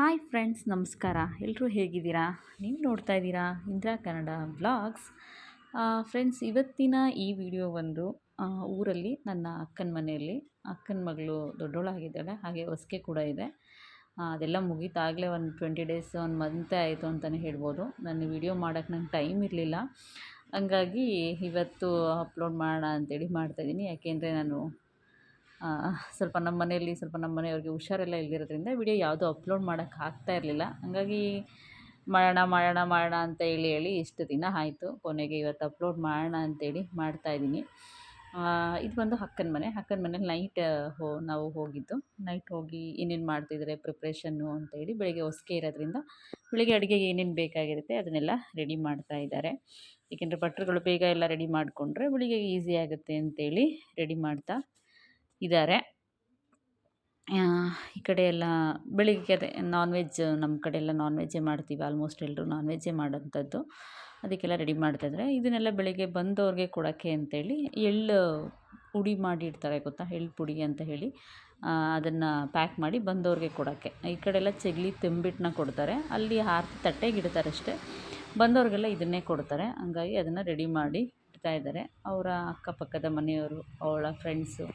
Hi friends, ನಮಸ್ಕಾರ. ಎಲ್ಲರೂ ಹೇಗಿದ್ದೀರಾ? ನೀವು ನೋಡ್ತಾ ಇದ್ದೀರಾ ಇಂದಿರಾ ಕನ್ನಡ ಬ್ಲಾಗ್ಸ್ ಫ್ರೆಂಡ್ಸ್, ಇವತ್ತಿನ ಈ ವಿಡಿಯೋ ಒಂದು ಊರಲ್ಲಿ ನನ್ನ ಅಕ್ಕನ ಮನೆಯಲ್ಲಿ. ಅಕ್ಕನ ಮಗಳು ದೊಡ್ಡವಳಾಗಿದ್ದಾಳೆ, ಹಾಗೆ ಹೊಸ್ಕೆ ಕೂಡ ಇದೆ. ಅದೆಲ್ಲ ಮುಗೀತಾಗಲೇ ಒಂದು ಟ್ವೆಂಟಿ ಡೇಸ್ ಒಂದು ಮಂತೇ ಆಯಿತು ಅಂತಲೇ ಹೇಳ್ಬೋದು. ನಾನು ವಿಡಿಯೋ ಮಾಡೋಕ್ಕೆ ನಂಗೆ ಟೈಮ್ ಇರಲಿಲ್ಲ. ಹಂಗಾಗಿ ಇವತ್ತು ಅಪ್ಲೋಡ್ ಮಾಡೋಣ ಅಂತೇಳಿ ಮಾಡ್ತಾಯಿದ್ದೀನಿ ಯಾಕೆಂದರೆ ನಾನು ಸ್ವಲ್ಪ ನಮ್ಮ ಮನೆಯಲ್ಲಿ, ಸ್ವಲ್ಪ ನಮ್ಮ ಮನೆಯವ್ರಿಗೆ ಹುಷಾರೆಲ್ಲ ಇಲ್ದಿರೋದ್ರಿಂದ ವಿಡಿಯೋ ಯಾವುದೂ ಅಪ್ಲೋಡ್ ಮಾಡೋಕ್ಕೆ ಆಗ್ತಾ ಇರಲಿಲ್ಲ. ಹಾಗಾಗಿ ಮಾಡೋಣ ಮಾಡೋಣ ಮಾಡೋಣ ಅಂತ ಹೇಳಿ ಹೇಳಿ ಇಷ್ಟು ದಿನ ಆಯಿತು. ಕೊನೆಗೆ ಇವತ್ತು ಅಪ್ಲೋಡ್ ಮಾಡೋಣ ಅಂತೇಳಿ ಮಾಡ್ತಾಯಿದ್ದೀನಿ ಇದು ಬಂದು ಅಕ್ಕನ ಮನೆ. ಅಕ್ಕನ ಮನೇಲಿ ನೈಟ್ ಹೋ, ನಾವು ಹೋಗಿದ್ದು. ನೈಟ್ ಹೋಗಿ ಏನೇನು ಮಾಡ್ತಿದ್ದಾರೆ ಪ್ರಿಪ್ರೇಷನ್ನು ಅಂತೇಳಿ ಬೆಳಗ್ಗೆ ಹೊಸಕೆ ಇರೋದ್ರಿಂದ ಬೆಳಿಗ್ಗೆ ಅಡುಗೆಗೆ ಏನೇನು ಬೇಕಾಗಿರುತ್ತೆ ಅದನ್ನೆಲ್ಲ ರೆಡಿ ಮಾಡ್ತಾ ಇದ್ದಾರೆ. ಏಕೆಂದರೆ ಭಟ್ರುಗಳು ಬೇಗ ಎಲ್ಲ ರೆಡಿ ಮಾಡಿಕೊಂಡ್ರೆ ಬೆಳಿಗ್ಗೆ ಈಸಿ ಆಗುತ್ತೆ ಅಂತೇಳಿ ರೆಡಿ ಮಾಡ್ತಾ ಇದ್ದಾರೆ ಈ ಕಡೆ ಎಲ್ಲ ಬೆಳಿಗ್ಗೆ ನಾನ್ ವೆಜ್ ನಮ್ಮ ಕಡೆ ಎಲ್ಲ ನಾನ್ ವೆಜ್ಜೇ ಮಾಡ್ತೀವಿ. ಆಲ್ಮೋಸ್ಟ್ ಎಲ್ಲರೂ ನಾನ್ ವೆಜ್ಜೇ ಮಾಡೋಂಥದ್ದು ಅದಕ್ಕೆಲ್ಲ ರೆಡಿ ಮಾಡ್ತಾಯಿದ್ದಾರೆ ಇದನ್ನೆಲ್ಲ ಬೆಳಿಗ್ಗೆ ಬಂದವ್ರಿಗೆ ಕೊಡೋಕ್ಕೆ ಅಂತೇಳಿ ಎಳ್ಳು ಪುಡಿ ಮಾಡಿ ಇಡ್ತಾರೆ ಗೊತ್ತಾ? ಎಳ್ಳು ಪುಡಿ ಅಂತ ಹೇಳಿ. ಅದನ್ನು ಪ್ಯಾಕ್ ಮಾಡಿ ಬಂದವ್ರಿಗೆ ಕೊಡೋಕ್ಕೆ. ಈ ಕಡೆ ಎಲ್ಲ ಚಗ್ಲಿ ತಂಬಿಟ್ಟನ್ನ ಕೊಡ್ತಾರೆ. ಅಲ್ಲಿ ಆರತಿ ತಟ್ಟೆಗೆ ಇಡ್ತಾರೆ ಅಷ್ಟೇ. ಬಂದವ್ರಿಗೆಲ್ಲ ಇದನ್ನೇ ಕೊಡ್ತಾರೆ. ಹಂಗಾಗಿ ಅದನ್ನು ರೆಡಿ ಮಾಡಿ ಇಡ್ತಾ ಇದ್ದಾರೆ. ಅವರ ಅಕ್ಕಪಕ್ಕದ ಮನೆಯವರು, ಅವಳ ಫ್ರೆಂಡ್ಸು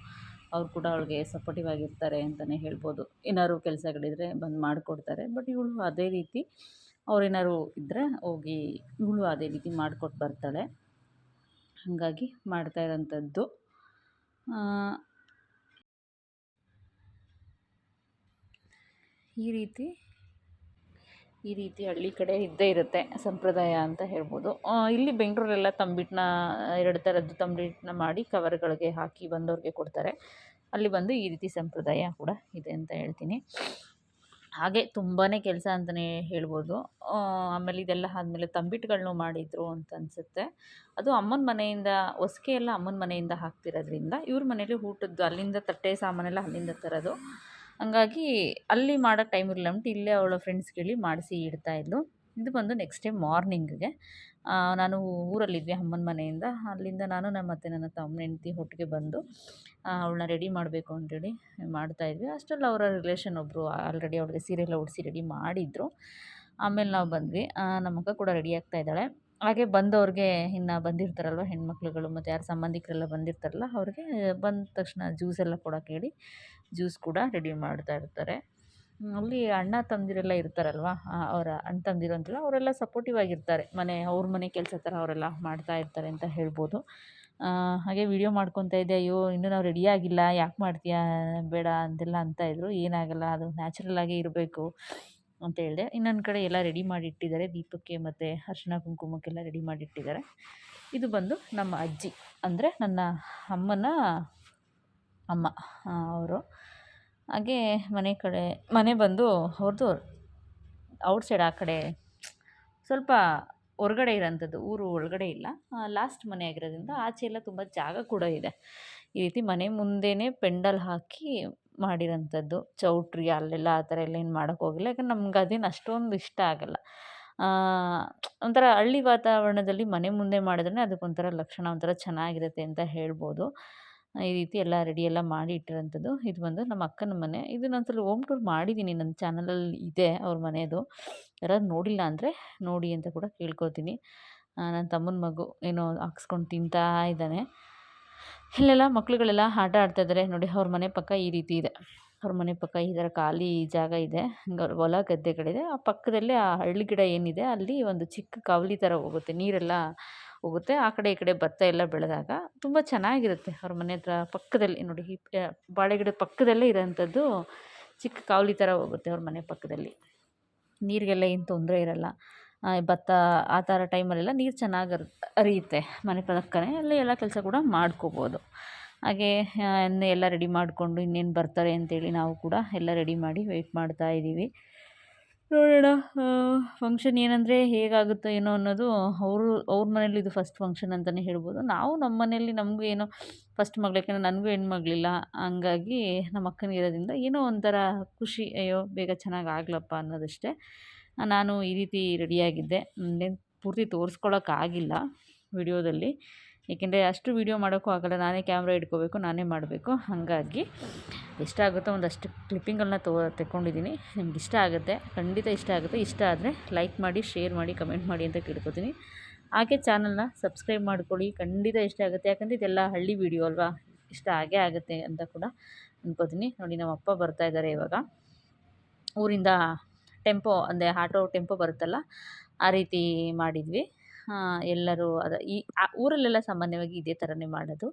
ಅವ್ರು ಕೂಡ ಅವಳಿಗೆ ಸಪೋರ್ಟಿವ್ ಆಗಿರ್ತಾರೆ ಅಂತಲೇ ಹೇಳ್ಬೋದು. ಏನಾದ್ರು ಕೆಲಸಗಳಿದ್ರೆ ಬಂದು ಮಾಡಿಕೊಡ್ತಾರೆ. ಬಟ್ ಇವಳು ಅದೇ ರೀತಿ ಅವ್ರೇನಾದ್ರು ಇದ್ದರೆ ಹೋಗಿ ಇವಳು ಅದೇ ರೀತಿ ಮಾಡಿಕೊಟ್ಟು ಬರ್ತಾಳೆ. ಹಾಗಾಗಿ ಮಾಡ್ತಾ ಇರೋಂಥದ್ದು. ಈ ರೀತಿ ಈ ರೀತಿ ಹಳ್ಳಿ ಕಡೆ ಇದ್ದೇ ಇರುತ್ತೆ ಸಂಪ್ರದಾಯ ಅಂತ ಹೇಳ್ಬೋದು. ಇಲ್ಲಿ ಬೆಂಗಳೂರೆಲ್ಲ ತಂಬಿಟ್ಟನ್ನ ಎರಡು ಥರದ್ದು ತಂಬಿಟ್ಟನ್ನ ಮಾಡಿ ಕವರ್ಗಳಿಗೆ ಹಾಕಿ ಬಂದವ್ರಿಗೆ ಕೊಡ್ತಾರೆ. ಅಲ್ಲಿ ಬಂದು ಈ ರೀತಿ ಸಂಪ್ರದಾಯ ಕೂಡ ಇದೆ ಅಂತ ಹೇಳ್ತೀನಿ. ಹಾಗೆ ತುಂಬಾ ಕೆಲಸ ಅಂತಲೇ ಹೇಳ್ಬೋದು. ಆಮೇಲೆ ಇದೆಲ್ಲ ಆದಮೇಲೆ ತಂಬಿಟ್ಟುಗಳ್ನು ಮಾಡಿದರು ಅಂತ ಅನಿಸುತ್ತೆ. ಅದು ಅಮ್ಮನ ಮನೆಯಿಂದ ಹೊಸಕೆ ಎಲ್ಲ ಅಮ್ಮನ ಮನೆಯಿಂದ ಹಾಕ್ತಿರೋದ್ರಿಂದ ಇವ್ರ ಮನೇಲಿ ಊಟದ್ದು ಅಲ್ಲಿಂದ ತಟ್ಟೆ ಸಾಮಾನೆಲ್ಲ ಅಲ್ಲಿಂದ ತರೋದು. ಹಂಗಾಗಿ ಅಲ್ಲಿ ಮಾಡೋ ಟೈಮ್ ಇರಲಿಲ್ಲ. ಅಂದ್ಬಿಟ್ಟು ಇಲ್ಲೇ ಅವಳ ಫ್ರೆಂಡ್ಸ್ ಕೇಳಿ ಮಾಡಿಸಿ ಇಡ್ತಾಯಿದ್ಲು ಇದು ಬಂದು ನೆಕ್ಸ್ಟ್ ಡೇ ಮಾರ್ನಿಂಗಿಗೆ ನಾನು ಊರಲ್ಲಿದ್ವಿ ಅಮ್ಮನ ಮನೆಯಿಂದ. ಅಲ್ಲಿಂದ ನಾನು ನಮ್ಮ ಮತ್ತೆ ನನ್ನ ತಮ್ಮನ ಹೆಂಡತಿ ಒಟ್ಟಿಗೆ ಬಂದು ಅವಳನ್ನ ರೆಡಿ ಮಾಡಬೇಕು ಅಂತೇಳಿ ಮಾಡ್ತಾಯಿದ್ವಿ ಅಷ್ಟರಲ್ಲಿ ಅವರ ರಿಲೇಷನ್ ಒಬ್ಬರು ಆಲ್ರೆಡಿ ಅವಳಿಗೆ ಸೀರೆ ಎಲ್ಲ ಉಡಿಸಿ ರೆಡಿ ಮಾಡಿದ್ರು. ಆಮೇಲೆ ನಾವು ಬಂದ್ವಿ. ನಮ್ಮ ಅಕ್ಕ ಕೂಡ ರೆಡಿ ಆಗ್ತಾ ಇದ್ದಾಳೆ. ಹಾಗೆ ಬಂದವ್ರಿಗೆ ಇನ್ನು ಬಂದಿರ್ತಾರಲ್ವ ಹೆಣ್ಮಕ್ಳುಗಳು ಮತ್ತು ಯಾರು ಸಂಬಂಧಿಕರೆಲ್ಲ ಬಂದಿರ್ತಾರಲ್ಲ, ಅವ್ರಿಗೆ ಬಂದ ತಕ್ಷಣ ಜ್ಯೂಸ್ ಎಲ್ಲ ಕೊಡೋಕೆ ಹೇಳಿ ಜ್ಯೂಸ್ ಕೂಡ ರೆಡಿ ಮಾಡ್ತಾ ಇರ್ತಾರೆ. ಅಲ್ಲಿ ಅಣ್ಣ ತಂದಿರೆಲ್ಲ ಇರ್ತಾರಲ್ವ? ಅವರ ಅಣ್ಣ ತಂದಿರು ಅಂತೆಲ್ಲ ಅವರೆಲ್ಲ ಸಪೋರ್ಟಿವ್ ಆಗಿರ್ತಾರೆ. ಮನೆ, ಅವ್ರ ಮನೆ ಕೆಲಸ ಥರ ಅವರೆಲ್ಲ ಮಾಡ್ತಾ ಇರ್ತಾರೆ ಅಂತ ಹೇಳ್ಬೋದು. ಹಾಗೆ ವಿಡಿಯೋ ಮಾಡ್ಕೊತಾ ಇದ್ದೆ, ಅಯ್ಯೋ, ಇನ್ನೂ ನಾವು ರೆಡಿ ಆಗಿಲ್ಲ, ಯಾಕೆ ಮಾಡ್ತೀಯಾ, ಬೇಡ ಅಂತೆಲ್ಲ ಅಂತ ಇದ್ದರು ಏನಾಗಲ್ಲ, ಅದು ನ್ಯಾಚುರಲ್ ಆಗೇ ಇರಬೇಕು. ಅಂತ ಹೇಳಿದೆ. ಇನ್ನೊಂದು ಕಡೆ ಎಲ್ಲ ರೆಡಿ ಮಾಡಿ ಇಟ್ಟಿದ್ದಾರೆ ದೀಪಕ್ಕೆ ಮತ್ತು ಅರ್ಶಿಣ ಕುಂಕುಮಕ್ಕೆಲ್ಲ ರೆಡಿ ಮಾಡಿಟ್ಟಿದ್ದಾರೆ. ಇದು ಬಂದು ನಮ್ಮ ಅಜ್ಜಿ. ಅಂದರೆ ನನ್ನ ಅಮ್ಮನ ಅಮ್ಮ ಅವರು. ಹಾಗೆ ಮನೆ ಕಡೆ, ಮನೆ ಬಂದು ಅವ್ರದ್ದು ಔಟ್ ಸೈಡ್ ಆ ಕಡೆ ಸ್ವಲ್ಪ ಹೊರ್ಗಡೆ ಇರೋಂಥದ್ದು, ಊರು ಒಳಗಡೆ ಇಲ್ಲ. ಲಾಸ್ಟ್ ಮನೆ ಆಗಿರೋದ್ರಿಂದ ಆಚೆ ಎಲ್ಲ ತುಂಬ ಜಾಗ ಕೂಡ ಇದೆ. ಈ ರೀತಿ ಮನೆ ಮುಂದೆನೇ ಪೆಂಡಲ್ ಹಾಕಿ ಮಾಡಿರೋಂಥದ್ದು, ಚೌಟ್ರಿ ಅಲ್ಲೆಲ್ಲ ಆ ಥರ ಎಲ್ಲ ಏನು ಮಾಡೋಕ್ಕೆ ಹೋಗಿಲ್ಲ. ಯಾಕಂದ್ರೆ ನಮ್ಗೆ ಅದೇನು ಅಷ್ಟೊಂದು ಇಷ್ಟ ಆಗಲ್ಲ. ಒಂಥರ ಹಳ್ಳಿ ವಾತಾವರಣದಲ್ಲಿ ಮನೆ ಮುಂದೆ ಮಾಡಿದ್ರೆ ಅದಕ್ಕೊಂಥರ ಲಕ್ಷಣ, ಒಂಥರ ಚೆನ್ನಾಗಿರುತ್ತೆ ಅಂತ ಹೇಳ್ಬೋದು. ಈ ರೀತಿ ಎಲ್ಲ ರೆಡಿ ಎಲ್ಲ ಮಾಡಿ ಇಟ್ಟಿರೋಂಥದ್ದು ಇದು ಬಂದು ನಮ್ಮ ಅಕ್ಕನ ಮನೆ. ಇದು ನಾನು ಸ್ವಲ್ಪ ಹೋಮ್ ಟೂರ್ ಮಾಡಿದ್ದೀನಿ. ನನ್ನ ಚಾನಲಲ್ಲಿ ಇದೆ ಅವ್ರ ಮನೆಯದು ಯಾರಾದ್ರು ನೋಡಿಲ್ಲ ಅಂದರೆ ನೋಡಿ ಅಂತ ಕೂಡ ಕೇಳ್ಕೊತೀನಿ ನನ್ನ ತಮ್ಮನ ಮಗು ಏನೋ ಹಾಕ್ಸ್ಕೊಂಡು ತಿಂತಾ ಇದ್ದಾನೆ. ಇಲ್ಲೆಲ್ಲ ಮಕ್ಕಳುಗಳೆಲ್ಲ ಆಟ ಆಡ್ತಾಯಿದ್ದಾರೆ ನೋಡಿ, ಅವ್ರ ಮನೆ ಪಕ್ಕ ಈ ರೀತಿ ಇದೆ. ಅವ್ರ ಮನೆ ಪಕ್ಕ ಈ ಥರ ಖಾಲಿ ಜಾಗ ಇದೆ. ಹಂಗೆ ಹೊಲ ಗದ್ದೆಗಳಿದೆ. ಆ ಪಕ್ಕದಲ್ಲೇ ಆ ಹಳ್ಳಿ ಗಿಡ ಏನಿದೆ, ಅಲ್ಲಿ ಒಂದು ಚಿಕ್ಕ ಕಾವಲಿ ಥರ ಹೋಗುತ್ತೆ. ನೀರೆಲ್ಲ ಹೋಗುತ್ತೆ. ಆ ಕಡೆ ಈ ಕಡೆ ಭತ್ತ ಎಲ್ಲ ಬೆಳೆದಾಗ ತುಂಬ ಚೆನ್ನಾಗಿರುತ್ತೆ. ಅವ್ರ ಮನೆ ಹತ್ರ ಪಕ್ಕದಲ್ಲಿ ನೋಡಿ, ಈ ಬಾಳೆ ಗಿಡದ ಪಕ್ಕದಲ್ಲೇ ಇರೋಂಥದ್ದು ಚಿಕ್ಕ ಕಾವಲಿ ಥರ ಹೋಗುತ್ತೆ ಅವ್ರ ಮನೆ ಪಕ್ಕದಲ್ಲಿ. ನೀರಿಗೆಲ್ಲ ಏನು ತೊಂದರೆ ಇರೋಲ್ಲ. ಭತ್ತ ಆ ಥರ ಟೈಮಲ್ಲೆಲ್ಲ ನೀರು ಚೆನ್ನಾಗಿ ಹರಿಯುತ್ತೆ ಮನೆ ಪಕ್ಕನೇ. ಅಲ್ಲಿ ಎಲ್ಲ ಕೆಲಸ ಕೂಡ ಮಾಡ್ಕೋಬೋದು. ಹಾಗೆ ಎಲ್ಲ ರೆಡಿ ಮಾಡಿಕೊಂಡು ಇನ್ನೇನು ಬರ್ತಾರೆ ಅಂತೇಳಿ ನಾವು ಕೂಡ ಎಲ್ಲ ರೆಡಿ ಮಾಡಿ ವೆಯ್ಟ್ ಮಾಡ್ತಾ ಇದ್ದೀವಿ. ನೋಡೋಣ. ಫಂಕ್ಷನ್ ಏನಂದರೆ ಹೇಗಾಗುತ್ತೋ ಏನೋ ಅನ್ನೋದು ಅವರು, ಅವ್ರ ಮನೇಲಿ ಇದು ಫಸ್ಟ್ ಫಂಕ್ಷನ್ ಅಂತಲೇ ಹೇಳ್ಬೋದು. ನಾವು ನಮ್ಮ ಮನೆಯಲ್ಲಿ ನಮಗೂ ಏನೋ ಫಸ್ಟ್ ಮಗಳು, ಯಾಕೆಂದರೆ ನನಗೂ ಹೆಣ್ಮಗಳಿಲ್ಲ. ಹಂಗಾಗಿ ನಮ್ಮ ಅಕ್ಕನಿಗೆ ಇರೋದ್ರಿಂದ ಏನೋ ಒಂಥರ ಖುಷಿ, ಅಯ್ಯೋ, ಬೇಗ ಚೆನ್ನಾಗಿ ಆಗ್ಲಪ್ಪ ಅನ್ನೋದಷ್ಟೇ. ನಾನು ಈ ರೀತಿ ರೆಡಿಯಾಗಿದ್ದೆ ಪೂರ್ತಿ ತೋರಿಸ್ಕೊಳಕ್ಕಾಗಿಲ್ಲ ವಿಡಿಯೋದಲ್ಲಿ. ಏಕೆಂದರೆ ಅಷ್ಟು ವೀಡಿಯೋ ಮಾಡೋಕ್ಕೂ ಆಗಲ್ಲ, ನಾನೇ ಕ್ಯಾಮ್ರಾ ಇಟ್ಕೋಬೇಕು ನಾನೇ ಮಾಡಬೇಕು. ಹಾಗಾಗಿ ಎಷ್ಟಾಗುತ್ತೋ ಒಂದಷ್ಟು ಕ್ಲಿಪ್ಪಿಂಗ್ಗಳನ್ನ ತೋ ತೆಕ್ಕೊಂಡಿದ್ದೀನಿ. ನಿಮ್ಗೆ ಇಷ್ಟ ಆಗುತ್ತೆ, ಖಂಡಿತ ಇಷ್ಟ ಆಗುತ್ತೆ. ಇಷ್ಟ ಆದರೆ ಲೈಕ್ ಮಾಡಿ ಶೇರ್ ಮಾಡಿ ಕಮೆಂಟ್ ಮಾಡಿ ಅಂತ ಕೇಳ್ಕೊತೀನಿ. ಹಾಗೆ ಚಾನಲ್ನ ಸಬ್ಸ್ಕ್ರೈಬ್ ಮಾಡ್ಕೊಳ್ಳಿ, ಖಂಡಿತ ಇಷ್ಟ ಆಗುತ್ತೆ. ಯಾಕಂದರೆ ಇದೆಲ್ಲ ಹಳ್ಳಿ ವೀಡಿಯೋ ಅಲ್ವಾ? ಇಷ್ಟ ಆಗೇ ಆಗುತ್ತೆ ಅಂತ ಕೂಡ ಅಂದ್ಕೋತೀನಿ ನೋಡಿ, ನಮ್ಮ ಅಪ್ಪ ಬರ್ತಾ ಇದ್ದಾರೆ ಇವಾಗ. ಊರಿಂದ ಟೆಂಪೋ ಅಂದರೆ ಆಟೋ ಟೆಂಪೋ ಬರುತ್ತಲ್ಲ, ಆ ರೀತಿ ಮಾಡಿದ್ವಿ. ಎಲ್ಲರೂ ಅದ ಈ ಊರಲ್ಲೆಲ್ಲ ಸಾಮಾನ್ಯವಾಗಿ ಇದೇ ಥರನೇ ಮಾಡೋದು.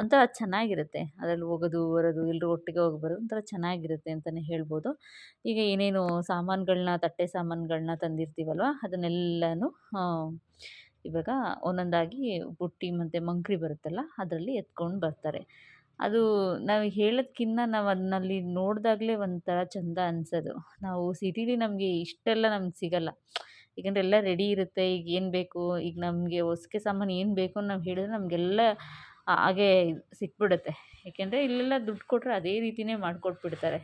ಒಂಥರ ಚೆನ್ನಾಗಿರುತ್ತೆ. ಅದರಲ್ಲಿ ಹೋಗೋದು, ಬರೋದು ಎಲ್ಲರೂ ಒಟ್ಟಿಗೆ ಹೋಗಿ ಬರೋದು ಒಂಥರ ಚೆನ್ನಾಗಿರುತ್ತೆ ಅಂತಲೇ ಹೇಳ್ಬೋದು. ಈಗ ಏನೇನು ಸಾಮಾನುಗಳನ್ನ ತಟ್ಟೆ ಸಾಮಾನುಗಳನ್ನ ತಂದಿರ್ತೀವಲ್ವ, ಅದನ್ನೆಲ್ಲನೂ ಇವಾಗ ಒಂದೊಂದಾಗಿ ಬುಟ್ಟಿ ಮತ್ತು ಮಂಕ್ರಿ ಬರುತ್ತಲ್ಲ, ಅದರಲ್ಲಿ ಎತ್ಕೊಂಡು ಬರ್ತಾರೆ. ಅದು ನಾವು ಹೇಳೋದಕ್ಕಿಂತ ನಾವು ಅದನ್ನಲ್ಲಿ ನೋಡಿದಾಗಲೇ ಒಂಥರ ಚೆಂದ ಅನ್ಸೋದು. ನಾವು ಸಿಟಿಲಿ ನಮಗೆ ಇಷ್ಟೆಲ್ಲ ನಮ್ಗೆ ಸಿಗೋಲ್ಲ. ಏಕೆಂದರೆ ಎಲ್ಲ ರೆಡಿ ಇರುತ್ತೆ, ಈಗ ಏನು ಬೇಕು, ಈಗ ನಮಗೆ ಹೊಸ್ಗೆ ಸಾಮಾನು ಏನು ಬೇಕು ನಾವು ಹೇಳಿದ್ರೆ ನಮಗೆಲ್ಲ ಹಾಗೆ ಸಿಕ್ಬಿಡುತ್ತೆ. ಏಕೆಂದರೆ ಇಲ್ಲೆಲ್ಲ ದುಡ್ಡು ಕೊಟ್ಟರೆ ಅದೇ ರೀತಿಯೇ ಮಾಡಿಕೊಟ್ಬಿಡ್ತಾರೆ.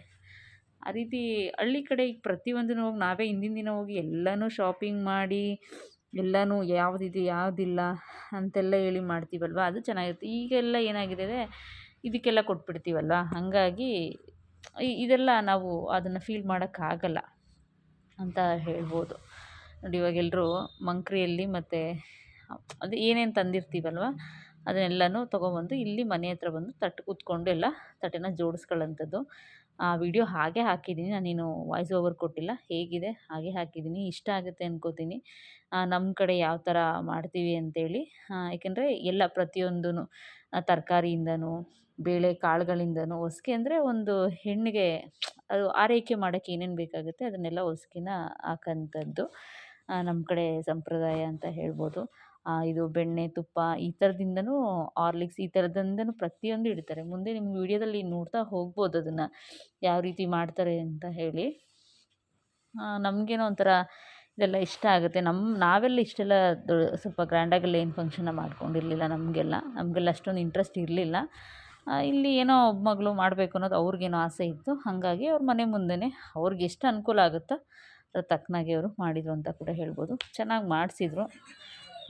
ಆ ರೀತಿ ಹಳ್ಳಿ ಕಡೆ ಈಗ ಪ್ರತಿಯೊಂದನ್ನು ಹೋಗಿ ನಾವೇ ಹಿಂದಿನ ದಿನ ಹೋಗಿ ಎಲ್ಲನೂ ಶಾಪಿಂಗ್ ಮಾಡಿ, ಎಲ್ಲನೂ ಯಾವುದಿದೆ ಯಾವುದಿಲ್ಲ ಅಂತೆಲ್ಲ ಹೇಳಿ ಮಾಡ್ತೀವಲ್ವ? ಅದು ಚೆನ್ನಾಗಿರುತ್ತೆ. ಈಗೆಲ್ಲ ಏನಾಗಿದೆ ಇದಕ್ಕೆಲ್ಲ ಕೊಟ್ಬಿಡ್ತೀವಲ್ವ? ಹಾಗಾಗಿ ಇದೆಲ್ಲ ನಾವು ಅದನ್ನು ಫೀಲ್ ಮಾಡೋಕ್ಕಾಗಲ್ಲ ಅಂತ ಹೇಳ್ಬೋದು. ನೋಡಿ ಇವಾಗ ಎಲ್ಲರೂ ಮಂಕ್ರಿಯಲ್ಲಿ ಮತ್ತು ಅದು ಏನೇನು ತಂದಿರ್ತೀವಲ್ವ, ಅದನ್ನೆಲ್ಲನೂ ತೊಗೊಬಂದು ಇಲ್ಲಿ ಮನೆ ಹತ್ರ ಬಂದು ತಟ್ಟು ಕೂತ್ಕೊಂಡು ಎಲ್ಲ ತಟ್ಟೆನ ಜೋಡಿಸ್ಕೊಳ್ಳೋಂಥದ್ದು ಆ ವಿಡಿಯೋ ಹಾಗೆ ಹಾಕಿದ್ದೀನಿ ನಾನೇನು ವಾಯ್ಸ್ ಓವರ್ ಕೊಟ್ಟಿಲ್ಲ, ಹೇಗಿದೆ, ಹಾಗೆ ಹಾಕಿದ್ದೀನಿ, ಇಷ್ಟ ಆಗುತ್ತೆ ಅನ್ಕೋತೀನಿ. ನಮ್ಮ ಕಡೆ ಯಾವ ಥರ ಮಾಡ್ತೀವಿ ಅಂತೇಳಿ. ಏಕೆಂದರೆ ಎಲ್ಲ ಪ್ರತಿಯೊಂದೂ ತರಕಾರಿಯಿಂದನೂ, ಬೇಳೆ ಕಾಳುಗಳಿಂದನೂ ಹೊಸ್ಗೆ ಅಂದರೆ ಒಂದು ಹೆಣ್ಣಿಗೆ, ಅದು ಆರೈಕೆ ಮಾಡೋಕ್ಕೆ ಏನೇನು ಬೇಕಾಗುತ್ತೆ ಅದನ್ನೆಲ್ಲ ಹೊಸ್ಕಿನ ಹಾಕೋಂಥದ್ದು. ನಮ್ಮ ಕಡೆ ಸಂಪ್ರದಾಯ ಅಂತ ಹೇಳ್ಬೋದು. ಇದು ಬೆಣ್ಣೆ, ತುಪ್ಪ ಈ ಥರದಿಂದನೂ ಆರ್ಲಿಕ್ಸ್ ಈ ಥರದಿಂದನೂ ಪ್ರತಿಯೊಂದು ಇಡ್ತಾರೆ. ಮುಂದೆ ನಿಮ್ಮ ವೀಡಿಯೋದಲ್ಲಿ ನೋಡ್ತಾ ಹೋಗ್ಬೋದು ಅದನ್ನು ಯಾವ ರೀತಿ ಮಾಡ್ತಾರೆ ಅಂತ ಹೇಳಿ. ನಮಗೇನೋ ಒಂಥರ ಇದೆಲ್ಲ ಇಷ್ಟ ಆಗುತ್ತೆ. ನಮ್ಮ ನಾವೆಲ್ಲ ಇಷ್ಟೆಲ್ಲ ಸ್ವಲ್ಪ ಗ್ರ್ಯಾಂಡಾಗೆಲ್ಲ ಏನು ಫಂಕ್ಷನ್ನ ಮಾಡ್ಕೊಂಡಿರಲಿಲ್ಲ ನಮಗೆಲ್ಲ. ನಮಗೆಲ್ಲ ಅಷ್ಟೊಂದು ಇಂಟ್ರೆಸ್ಟ್ ಇರಲಿಲ್ಲ. ಇಲ್ಲಿ ಏನೋ ಒಬ್ಬ ಮಗಳು ಮಾಡಬೇಕು ಅನ್ನೋದು ಅವ್ರಿಗೇನೋ ಆಸೆ ಇತ್ತು. ಹಾಗಾಗಿ ಅವ್ರ ಮನೆ ಮುಂದೆಯೇ ಅವ್ರಿಗೆ ಎಷ್ಟು ಅನುಕೂಲ ಆಗುತ್ತೋ ತಕ್ಕನಾಗಿ ಅವರು ಮಾಡಿದರು ಅಂತ ಕೂಡ ಹೇಳ್ಬೋದು. ಚೆನ್ನಾಗಿ ಮಾಡಿಸಿದ್ರು.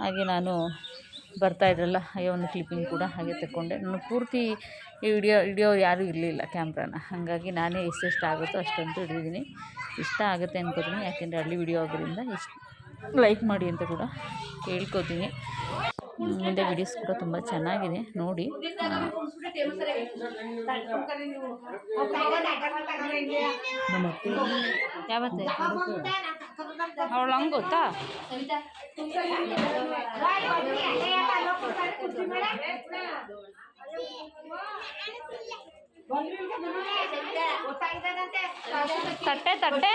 ಹಾಗೆ ನಾನು ಬರ್ತಾಯಿದ್ರಲ್ಲ ಹಾಗೆ ಒಂದು ಕ್ಲಿಪ್ಪಿಂಗ್ ಕೂಡ ಹಾಗೆ ತಗೊಂಡೆ ನಾನು ಪೂರ್ತಿ ಈ ವಿಡಿಯೋ ವಿಡಿಯೋ ಯಾರೂ ಇರಲಿಲ್ಲ ಕ್ಯಾಮ್ರಾನ. ಹಾಗಾಗಿ ನಾನೇ ಎಷ್ಟೆಷ್ಟು ಆಗುತ್ತೋ ಅಷ್ಟಂತೂ ಹಿಡಿದಿದ್ದೀನಿ. ಇಷ್ಟ ಆಗುತ್ತೆ ಅನ್ಕೋತೀನಿ. ಯಾಕೆಂದರೆ ಹಳ್ಳಿ ವಿಡಿಯೋ ಆಗೋದ್ರಿಂದ ಇಷ್ಟು, ಲೈಕ್ ಮಾಡಿ ಅಂತ ಕೂಡ ಕೇಳ್ಕೊತೀನಿ ಮುಂದೆ ವಿಡಿಯೋಸ್ ಕೂಡ ತುಂಬ ಚೆನ್ನಾಗಿದೆ ನೋಡಿ. ಯಾವತ್ತೆ? ಅವಳು ಹಂಗೆ ಗೊತ್ತಾ? ತಟ್ಟೆ ತಟ್ಟೆ.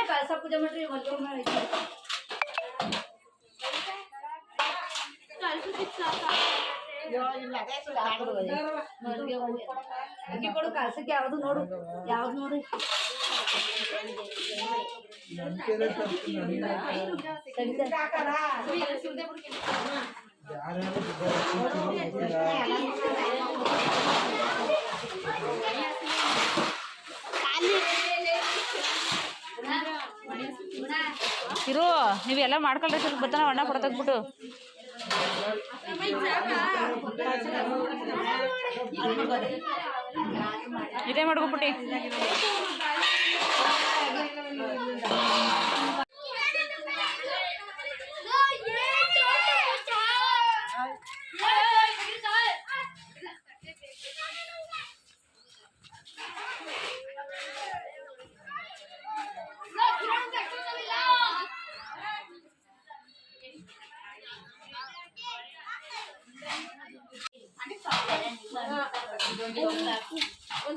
ಕೊಡು ಕಳ್ಸಕ್ಕೆ ಯಾವ್ದು ನೋಡು ಯಾವ್ದು ನೋಡು ಇರು ನೀವೆಲ್ಲ ಮಾಡ್ಕೊಳ್ರಿ ಸ್ವಲ್ಪ ಬರ್ತಾನ ಅಣ್ಣ ಫೋಟೋ ತೆಗ್ಬಿಟ್ಟು ಇದೇ ಮಾಡ್ಕೊಬಿಟ್ಟು ಒಂದ್ ಚೊಂಬ್ ಕೊಡು ಅದಕ್ಕೆ. ಜರುಗಿದೆ, ಜರುಗಿದೆ. ದಪ್ಪಗಿರೋ ಬೇಕು ಮಾಡ್ತಿದ್ದೆ, ದಪ್ಪ ಸಣ್ಣ ಕೊಡ್ತಿರಲ್ಲ ಅಲ್ಲಿ ಜ್ಯೂಸ್ ಕೊಡು.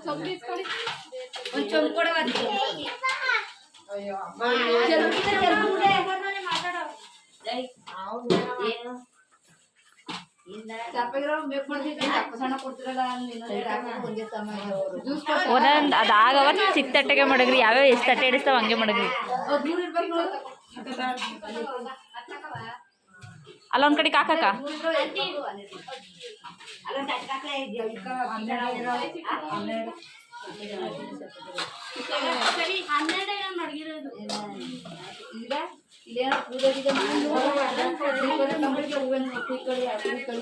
ಒಂದೊಂದು ಅದಾಗವ ಚಿಕ್ಕ ತಟ್ಟೆಗೆ ಮಡಗ್ರಿ ಯಾವ್ಯಾವ ಎಷ್ಟು ತಟ್ಟೆ ಹಿಡಿಸ್ತಾವ ಹಂಗೆ ಮಡಗ್ರಿ. ಅಲ್ಲ ಒಂದ್ ಕಡೆ ಕಾಕಕ್ಕ ಅಲ್ಲ ತಟ್ಟಾಕ್ಲೆ ಇದೆಯಾ? ಇದ್ಕ ಹನ್ನೆರಡು ಹನ್ನೆರಡು. ಈಗ ಇಲ್ಲೇನೋ ಪೂಜೆಗಿದೆ ಕಂಬಳಿಗೆ ಹೂವಿನ ಮಕ್ಕಳು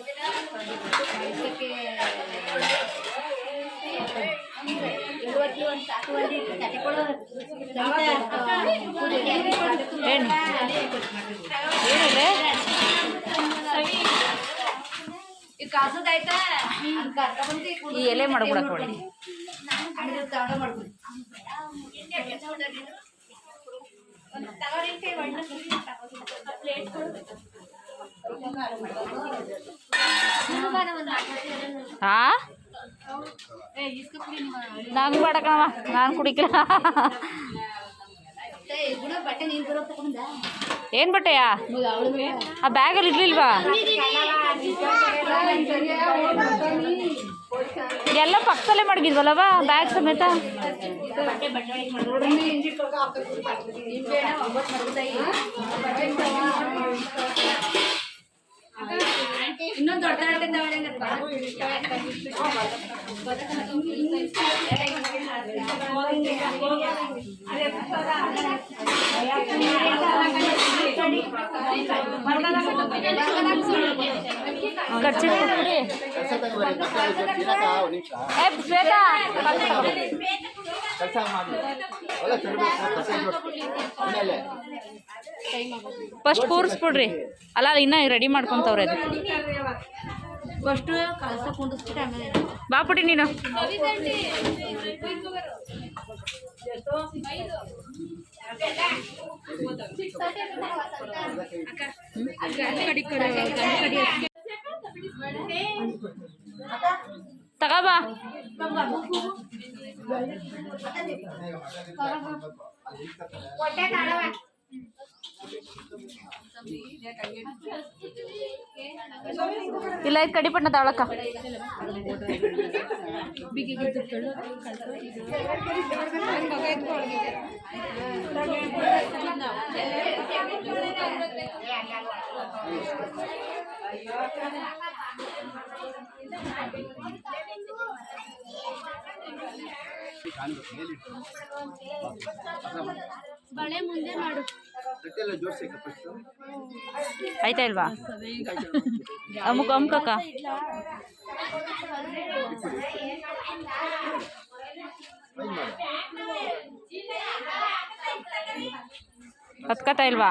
ಈ ಎಲೆ ತಗೊಂಡ ಮಾಡ್ಬಿಡಿ ಹಾ ನಾನು ಕುಡಿಕಿಲ್ಲ ಗುಣ ಬಟ್ಟೆ ನೀನ್ ಬರೋ ತಗೊಂಡ ಏನು ಬಟ್ಟೆಯಾ ಆ ಬ್ಯಾಗಲ್ಲಿ ಇರ್ಲಿಲ್ವಾ ಎಲ್ಲ ಪಕ್ಕದಲ್ಲೇ ಮಡಗಿದ್ವಲ್ಲವ ಬ್ಯಾಗ್ ಸಮೇತ ಇನ್ನೊಂದು ಕೆಲಸ ಮಾಡಿ ಫಸ್ಟ್ ಕೂರಿಸ್ಬಿಡ್ರಿ. ಅಲ್ಲ ಇನ್ನ ರೆಡಿ ಮಾಡ್ಕೊಂತವ್ರೆ ಅದು ಫಸ್ಟ್ ಕಳಸ ಕುಂದಿಸ್ಬಿಟ್ಟು ಆಮೇಲೆ ಬಾಪುಟಿ ನೀನು. ತಗೋಬಾ. ಇಲ್ಲ ಇದು ಕಡಿಪಣ್ಣ ತಾವಳಕ್ಕ ಕಾಣ್ಬೇಕು ಮೇಲಿಟ್ಟು. ಬಳೆ ಮುಂದೆ ಮಾಡು. ತಟ್ಟೆಲ್ಲ ಜೋಡಿಸಿ ಫಸ್ಟು ಆಯ್ತಾ ಇಲ್ವಾ? ಅಮುಕ್ ಅಮುಕಕ್ಕ ಫ್ರೈ ಮಾಡಿ ಹತ್ಕತಾ ಇಲ್ವಾ?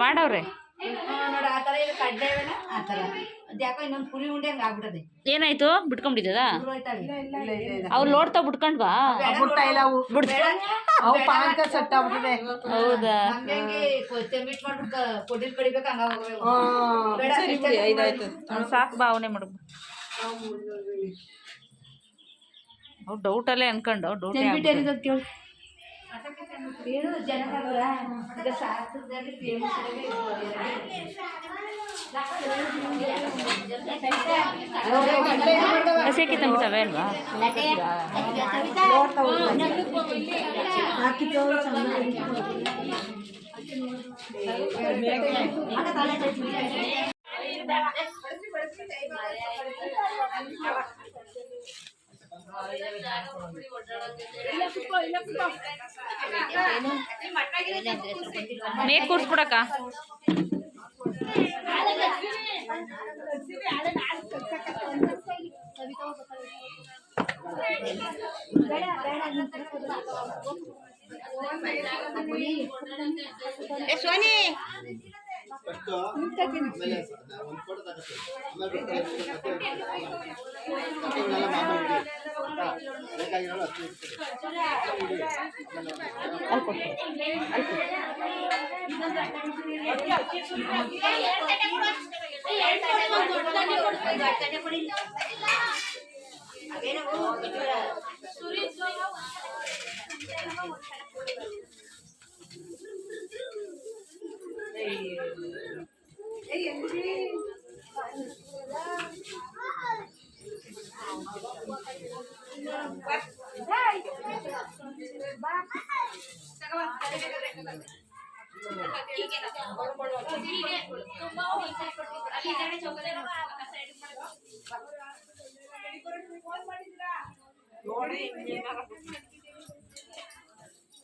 ಮಾಡವ್ರೆ? ಏನಾಯ್ತು? ಹೋಯ್ತಾವೆ ಅವ್ರು ಬಿಟ್ಕೊಂಡ್ವಾ ಪಾನಕ ಸೆಟ್ ಆಗ್ಬಿಟ್ಟಿದೆ ಹೌದಾ? ಹಂಗಾಗಿ ತೆಂಬಿಟ್ ಮಾಡ್ಬಿಟ್ಟು ಕೊಟ್ಟಿಲ್ ಕಡಿಬೇಕು ಹಂಗ ಬೇಡ ಸರಿ ಬಿಡಿ ಐದಾಯ್ತು ಅವ್ನು ಸಾಕು ಬಾ ಅವನೇ ಮಾಡು ಅವ್ರು ಡೌಟಲ್ಲೇ ಅನ್ಕೊಂಡು ಡೌಟ್ ತೆಂಬಿಟ್ ಏನಿದೆ ಅಂತ ಮೇಕ್ ಕೂರ್ಸ್ಬಿಡಕ್ಕ ಫಸ್ಟು ಆಮೇಲೆ ಒಂದು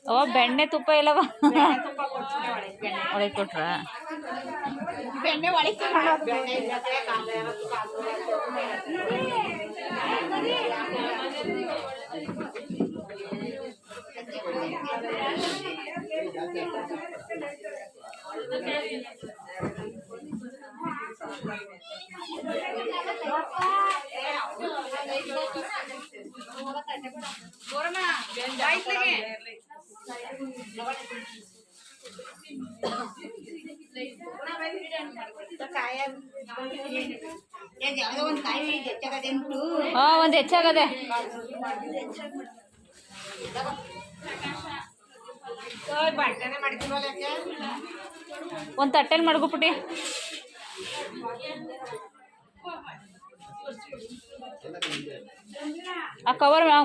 ಅವ ಬೆಣ್ಣೆ ತುಪ್ಪ ಇಲ್ಲವ? ಒಳಗೆ ಕೊಟ್ರ? ಯಾವ್ದೋ ಒಂದ್ ಕಾಯಿ ಹೆಚ್ಚಾಗದೆ ಅಂದ್ಬಿಟ್ಟು ಹಾ ಒಂದ್ ಹೆಚ್ಚಾಗದೆ. ಒಂದ್ ತಟ್ಟೆ ಮಾಡ್ಕೊಬಿಟ್ಟಿ ಆ ಕವರ್ ಮ್ಯಾಗ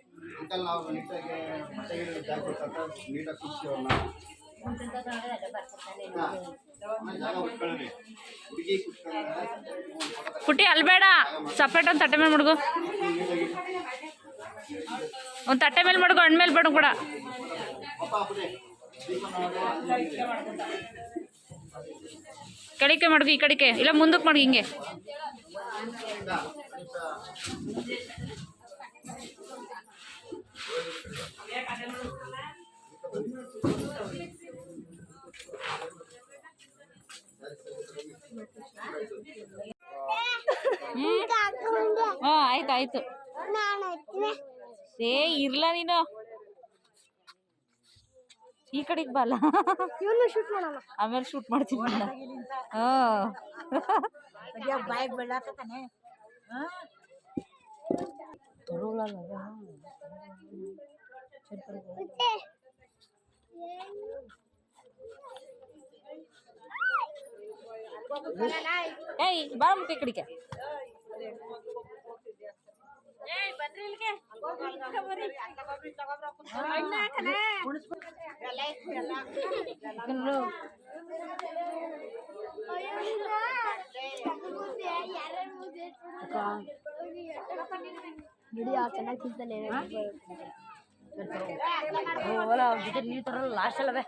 ಅಂಕಲ್ ನಾವು ನೀಟಾಗಿ ಬಟ್ಟೆ ಗಿಡ ಜಾಗ ಕೊಟ್ಟಾಗ ನೀಟಾಗಿ ಕುದಿಸಿ ಅವ್ರನ್ನ. ಹುಡುಗಿ ಪುಟ್ಟಿ ಅಲ್ಬೇಡ ಸಪ್ರೇಟ್ ಒಂದು ತಟ್ಟೆ ಮೇಲೆ ಮಡ್ಗು. ಒಂದು ತಟ್ಟೆ ಮೇಲೆ ಮಡ್ಗು ಹಣ್ಣು ಮೇಲೆ ಬೇಡ ಕೂಡ. ಕಡಿಕೆ ಮಡ್ಗು ಈ ಕಡಿಕೆ. ಇಲ್ಲ ಮುಂದಕ್ಕೆ ಮಡ್ಗು ಹಿಂಗೆ. ಹಾಂ ಆಯ್ತು ಆಯ್ತು. ಏ ಇರ್ಲ ನೀನು. ಈ ಕಡೆಗೆ ಬಲ್ಲ ಆಮೇಲೆ ಶೂಟ್ ಮಾಡ್ತೀನಿ. ಹಾ. ಬಾಯ್ ಬೆಳ್ಳಾಕತ್ತಾನೆ ಏಯ್ ಬಾ ಮುಟ್ಟಿ ಕಡಿಕೆ ನೀರು ತರಲ್ಲ ಲಾಸ್ಟ್ ಅಲ್ಲವೇ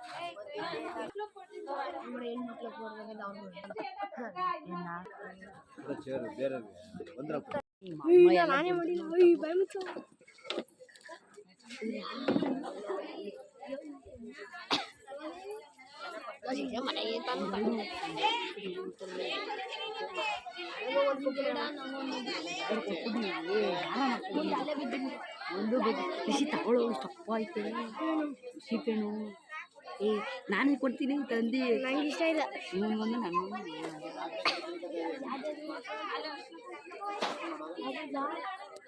ಚೇರು ಮನೆಗೆ ತಂದು ಒಂದು ಬಿಸಿ ತಗೊಳ್ಳೋ ತಪ್ಪ ಐತೆ ಸಿಪ್ಪೆನು ಏ ನಾನು ಕೊಡ್ತೀನಿ ತಂದು ನಂಗೆ ಇಷ್ಟ ಇಲ್ಲ ಇವನು ಬಂದು ನಾನು ಇಲ್ಲ